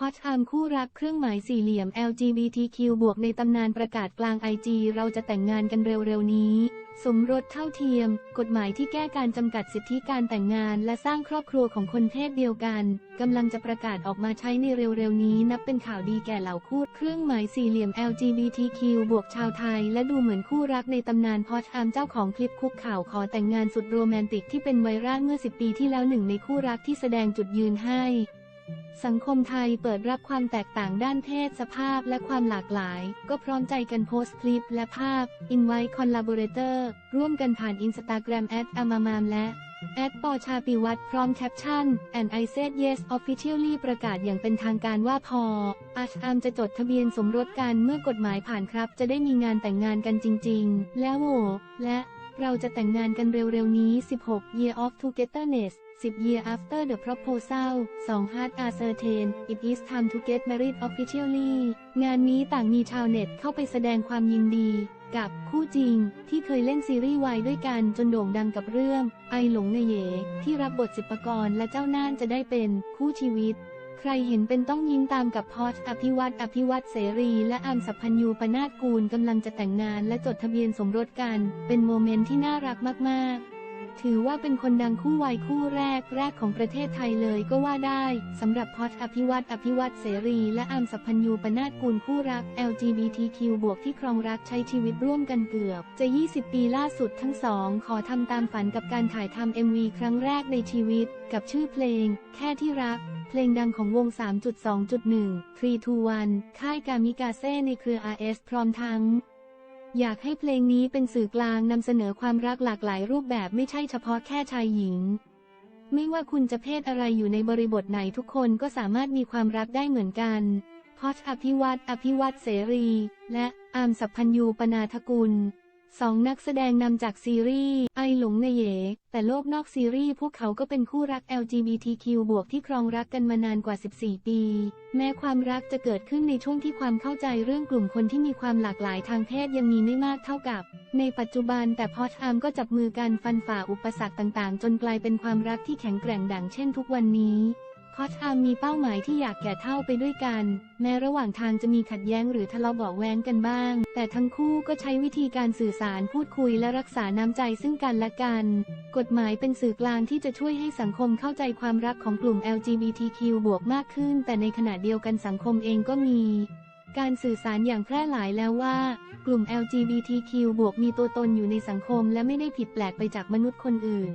พอชามคู่รักเครื่องหมายสี่เหลี่ยม LGBTQ บวกในตำนานประกาศกลางไอจีเราจะแต่งงานกันเร็วๆนี้ สมรสเท่าเทียม กฎหมายที่แก้การจำกัดสิทธิการแต่งงานและสร้างครอบครัวของคนเพศเดียวกันกำลังจะประกาศออกมาใช้ในเร็วๆนี้ นับเป็นข่าวดีแก่เหล่าคู่เครื่องหมายสี่เหลี่ยม LGBTQ บวกชาวไทย และดูเหมือนคู่รักในตำนานพอชามเจ้าของคลิปคุกข่าวขอแต่งงานสุดโรแมนติกที่เป็นไวรัลเมื่อ 10 ปีที่แล้วหนึ่งในคู่รักที่แสดงจุดยืนให้ สังคมไทยเปิดรับความแตกต่างด้านเพศสภาพและความหลากหลาย ก็พร้อมใจกันโพสต์คลิปและภาพ Invite Collaborator ร่วมกันผ่าน Instagram แอดอามามามและแอดปอชาปิวัตรพร้อมแคปชั่น and I said yes officially ประกาศอย่างเป็นทางการว่าพออาชอามจะจดทะเบียนสมรสกันเมื่อกฎหมายผ่านครับ จะได้มีงานแต่งงานกันจริง ๆ แล้วโหและ เราจะแต่งงานกันเร็วๆนี้ 16 Year of Togetherness 10 year after the proposal 2 heart a r c e r t a i n it is time to get married officially งานนี้ต่างมีชาวเน็ตเข้าไปแสดงความยินดี กับคู่จริงที่เคยเล่นซีรีส์วายด้วยกันจนโด่งดังกับเรื่อง ไอหลงในเหยที่รับบทสิบปกรและเจ้าน่านจะได้เป็นคู่ชีวิต ใครเห็นเป็นต้องยิ้มตามกับพอชอภิวัตอภิวัตเสรีและอามสัพพัญยูปนาตกูลกำลังจะแต่งงานและจดทะเบียนสมรสกัน เป็นโมเมนต์ที่น่ารักมาก ๆ ถือว่าเป็นคนดังคู่วัยคู่แรกแรกของประเทศไทยเลยก็ว่าได้สำหรับพอชอภิวัตอภิวัตเสรีและอามสัพพัญญูปนาตกูลคู่รัก LGBTQ บวกที่ครองรักใช้ชีวิตร่วมกันเกือบ จะ 20 ปีล่าสุดทั้งสอง ขอทำตามฝันกับการถ่ายทำ MV ครั้งแรกในชีวิต กับชื่อเพลง แค่ที่รักเพลงดังของวง 3.2.1 3 to 1ค่ายกามิกาเซ่ในเครือ RS พร้อมทั้ง อยากให้เพลงนี้เป็นสื่อกลางนำเสนอความรักหลากหลายรูปแบบไม่ใช่เฉพาะแค่ชายหญิง ไม่ว่าคุณจะเพศอะไรอยู่ในบริบทไหนทุกคนก็สามารถมีความรักได้เหมือนกันพอชอภิวัตอภิวัตเสรี และอามสัพพัญยูปนาทกุล สองนักแสดงนำจากซีรีส์ ไอหลงในเหยแต่โลกนอกซีรีส์พวกเขาก็เป็นคู่รัก LGBTQ บวกที่ครองรักกันมานานกว่า 14 ปี แม้ความรักจะเกิดขึ้นในช่วงที่ความเข้าใจเรื่องกลุ่มคนที่มีความหลากหลายทางเพศยังมีไม่มากเท่ากับ ในปัจจุบันแต่พอชอามก็จับมือกันฟันฝ่าอุปสรรคต่างๆ จนกลายเป็นความรักที่แข็งแกร่งดังเช่นทุกวันนี้ อชอามมีเป้าหมายที่อยากแก่เท่าไปด้วยกัน แม้ระหว่างทางจะมีขัดแย้งหรือทะเลาะเบาะแว้งกันบ้าง แต่ทั้งคู่ก็ใช้วิธีการสื่อสารพูดคุยและรักษาน้ำใจซึ่งกันและกัน กฎหมายเป็นสื่อกลางที่จะช่วยให้สังคมเข้าใจความรักของกลุ่ม LGBTQ บวกมากขึ้น แต่ในขณะเดียวกันสังคมเองก็มีการสื่อสารอย่างแพร่หลายแล้วว่า กลุ่ม LGBTQ บวกมีตัวตนอยู่ในสังคมและไม่ได้ผิดแปลกไปจากมนุษย์คนอื่น